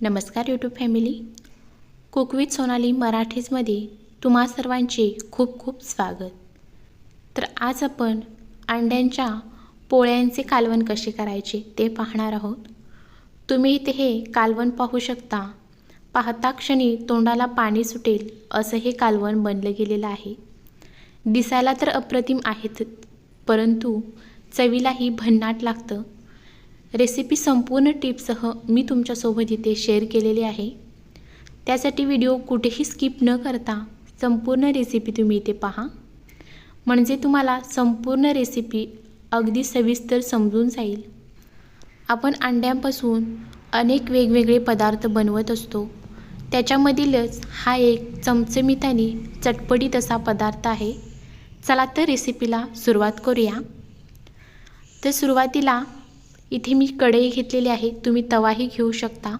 नमस्कार YouTube family cook with Sonali मराठीजमध्ये तुम्हा सर्वांचे खूप खूप स्वागत. तर आज आपण अंड्यांच्या पोळ्यांचे कालवण कसे करायचे ते पाहणार आहोत. तुम्ही इथे हे कालवण पाहू शकता. पाहता क्षणी तोंडाला पाणी सुटेल असं हे कालवण बनलं गेलेलं आहे. दिसायला तर अप्रतिम आहेत परंतु चवीलाही भन्नाट लागतं. रेसिपी संपूर्ण टिप्ससह मी तुमच्यासोबत इथे शेअर केलेली आहे. त्यासाठी व्हिडिओ कुठेही स्किप न करता संपूर्ण रेसिपी तुम्ही इथे पहा. म्हणजे तुम्हाला संपूर्ण रेसिपी अगदी सविस्तर समजून जाईल. आपण अंड्यांपासून अनेक वेगवेगळे पदार्थ बनवत असतो. त्याच्यामधीलच हा एक चमचमीत आणि चटपटीत असा पदार्थ आहे. चला तर रेसिपीला सुरुवात करूया. तर सुरुवातीला इथे मी कढई घेतलेली आहे तुम्ही तवाही घेऊ शकता.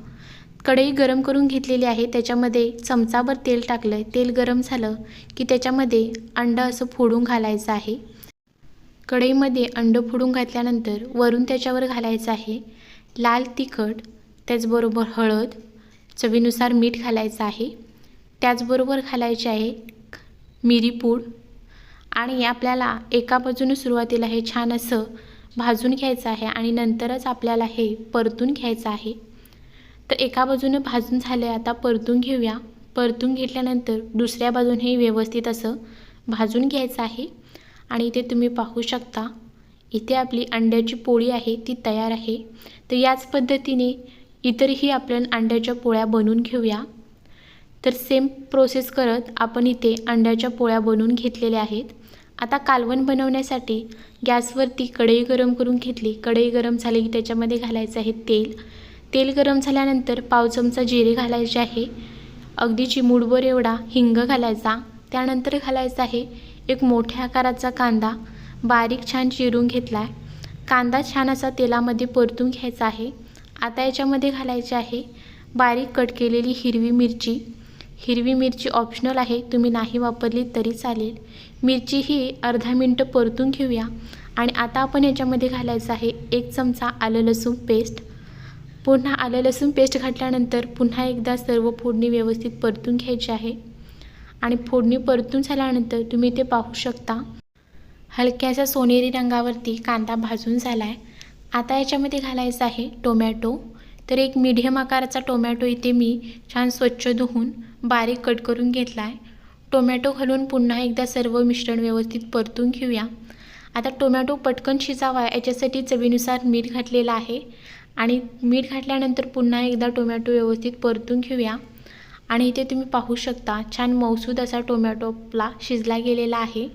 कढई गरम करून घेतलेली आहे त्याच्यामध्ये चमचाभर तेल टाकलं आहे तेल गरम झालं की त्याच्यामध्ये अंडं असं फोडून घालायचं आहे. कढईमध्ये अंडं फोडून घातल्यानंतर वरून त्याच्यावर घालायचं आहे. लाल तिखट त्याचबरोबर हळद चवीनुसार मीठ घालायचं आहे. त्याचबरोबर घालायचे आहे मिरीपूड. आणि आपल्याला एका बाजूने सुरुवातीला हे छान असं भाजून घ्यायचं आहे आणि नंतरच आपल्याला हे परतून घ्यायचं आहे. तर एका बाजूनं भाजून झालं आहे आता परतून घेऊया. परतून घेतल्यानंतर दुसऱ्या बाजूने व्यवस्थित असं भाजून घ्यायचं आहे. आणि इथे तुम्ही पाहू शकता इथे आपली अंड्याची पोळी आहे ती तयार आहे. तर याच पद्धतीने इतरही आपण अंड्याच्या पोळ्या बनवून घेऊया. तर सेम प्रोसेस करत आपण इथे अंड्याच्या पोळ्या बनवून घेतलेल्या आहेत. आता कालवण बनवण्यासाठी गॅसवरती कढई गरम करून घेतली. कढई गरम झाली की त्याच्यामध्ये घालायचं आहे तेल. तेल गरम झाल्यानंतर पाव चमचा जिरे घालायचे आहे. अगदी चिमूडभर एवढा हिंग घालायचा. त्यानंतर घालायचा आहे एक मोठ्या आकाराचा कांदा. बारीक छान चिरून घेतला आहे कांदा छान असा तेलामध्ये परतून घ्यायचा आहे. आता याच्यामध्ये घालायचे आहे बारीक कट केलेली हिरवी मिरची. हिरवी मिरची ऑप्शनल आहे तुम्ही नाही वापरली तरी चालेल. मिरची ही अर्धा मिनटं परतून घेऊया. आणि आता आपण याच्यामध्ये घालायचं आहे एक चमचा आलं लसूण पेस्ट पुन्हा आलं लसूण पेस्ट घातल्यानंतर पुन्हा एकदा सर्व फोडणी व्यवस्थित परतून घ्यायची आहे. आणि फोडणी परतून झाल्यानंतर तुम्ही ते पाहू शकता. हलक्याशा सोनेरी रंगावरती कांदा भाजून झाला आहे आता याच्यामध्ये घालायचं आहे टोमॅटो. तर एक मीडियम आकाराचा टोमॅटो इथे मी छान स्वच्छ धुवून बारीक कट करून घेतला आहे टोमॅटो घालून पुन्हा एकदा सर्व मिश्रण व्यवस्थित परतून घेऊया. आता टोमॅटो पटकन शिजावा याच्यासाठी चवीनुसार मीठ घातलेलं आहे. आणि मीठ घातल्यानंतर पुन्हा एकदा टोमॅटो व्यवस्थित परतून घेऊया. आणि इथे तुम्ही पाहू शकता छान मौसूद असा टोमॅटो आपला शिजला गेलेला आहे.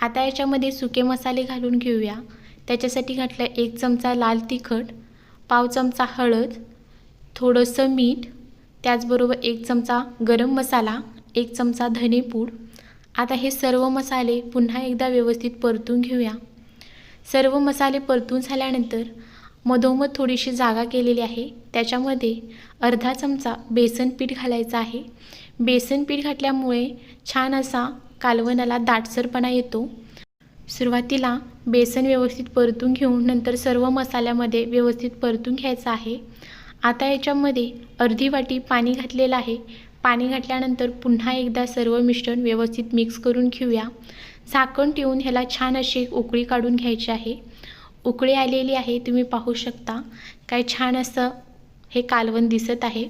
आता याच्यामध्ये सुके मसाले घालून घेऊया. त्याच्यासाठी घातलं एक चमचा लाल तिखट. पाव चमचा हळद थोडंसं मीठ त्याचबरोबर एक चमचा गरम मसाला एक चमचा धनेपूड आता हे सर्व मसाले पुन्हा एकदा व्यवस्थित परतून घेऊया. सर्व मसाले परतून झाल्यानंतर मधोमध थोडीशी जागा केलेली आहे. त्याच्यामध्ये अर्धा चमचा बेसन पीठ घालायचं आहे. बेसन पीठ घातल्यामुळे छान असा कालवणाला दाटसरपणा येतो. सुरुवातीला बेसन व्यवस्थित परतून घेऊन नंतर सर्व मसाल्यामध्ये व्यवस्थित परतून घ्यायचं आहे. आता याच्यामध्ये अर्धी वाटी पाणी घातलेलं आहे. पाणी घातल्यानंतर पुन्हा एकदा सर्व मिश्रण व्यवस्थित मिक्स करून घेऊया. झाकण ठेवून ह्याला छान अशी उकळी काढून घ्यायची आहे. उकळी आलेली आहे तुम्ही पाहू शकता. काय छान असं हे कालवण दिसत आहे.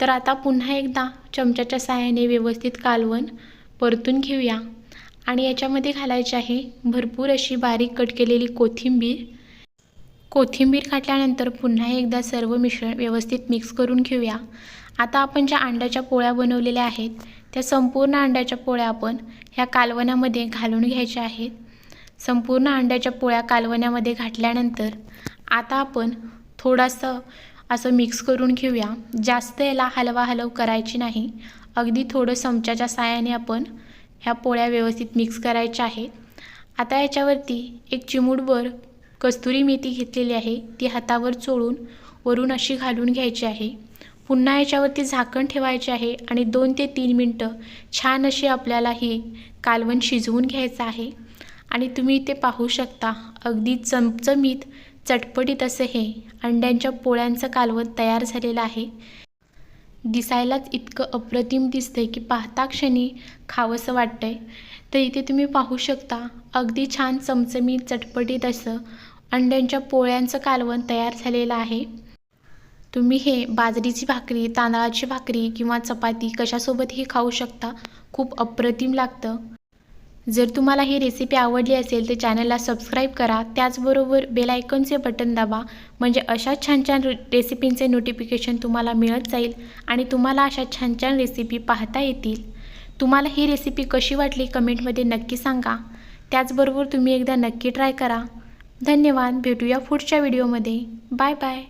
तर आता पुन्हा एकदा चमच्याच्या साहाय्याने व्यवस्थित कालवण परतून घेऊया. आणि याच्यामध्ये घालायचे आहे भरपूर अशी बारीक कट केलेली कोथिंबीर. कोथिंबीर घातल्यानंतर पुन्हा एकदा सर्व मिश्रण व्यवस्थित मिक्स करून घेऊया. आता आपण ज्या अंड्याच्या पोळ्या बनवलेल्या आहेत त्या संपूर्ण अंड्याच्या पोळ्या आपण ह्या कालवणामध्ये घालून घ्यायच्या आहेत. संपूर्ण अंड्याच्या पोळ्या कालवण्यामध्ये घातल्यानंतर आता आपण थोडंसं असं मिक्स करून घेऊया. जास्त याला हलवा हलव करायची नाही. अगदी थोडं चमच्याच्या साहाय्याने आपण ह्या पोळ्या व्यवस्थित मिक्स करायच्या आहेत. आता याच्यावरती एक चिमूटभर कस्तुरी मेथी घेतलेली आहे. ती हातावर चोळून वरून अशी घालून घ्यायची आहे. पुन्हा याच्यावरती झाकण ठेवायचे आहे आणि दोन ते तीन मिनटं छान अशी आपल्याला ही कालवण शिजवून घ्यायचं आहे. आणि तुम्ही इथे पाहू शकता अगदी चमचमीत चटपटीत असं हे अंड्यांच्या पोळ्यांचं कालवण तयार झालेलं आहे. दिसायलाच इतकं अप्रतिम दिसतंय की पाहता क्षणी खावंसं वाटतंय. तर इथे तुम्ही पाहू शकता अगदी छान चमचमीत चटपटीत असं अंड्यांच्या पोळ्यांचं कालवण तयार झालेलं आहे. तुम्ही हे बाजरीची भाकरी तांदळाची भाकरी किंवा चपाती कशासोबतही खाऊ शकता. खूप अप्रतिम लागतं. जर तुम्हाला ही रेसिपी आवडली असेल तर चॅनलला सबस्क्राईब करा. त्याचबरोबर बेल आयकॉनचे बटन दाबा. म्हणजे अशा छान छान रेसिपींचे नोटिफिकेशन तुम्हाला मिळत जाईल आणि तुम्हाला अशा छान छान रेसिपी पाहता येतील. तुम्हाला ही रेसिपी कशी वाटली कमेंटमध्ये नक्की सांगा. त्याचबरोबर तुम्ही एकदा नक्की ट्राय करा. धन्यवाद. भेटूया पुढच्या व्हिडिओमध्ये बाय बाय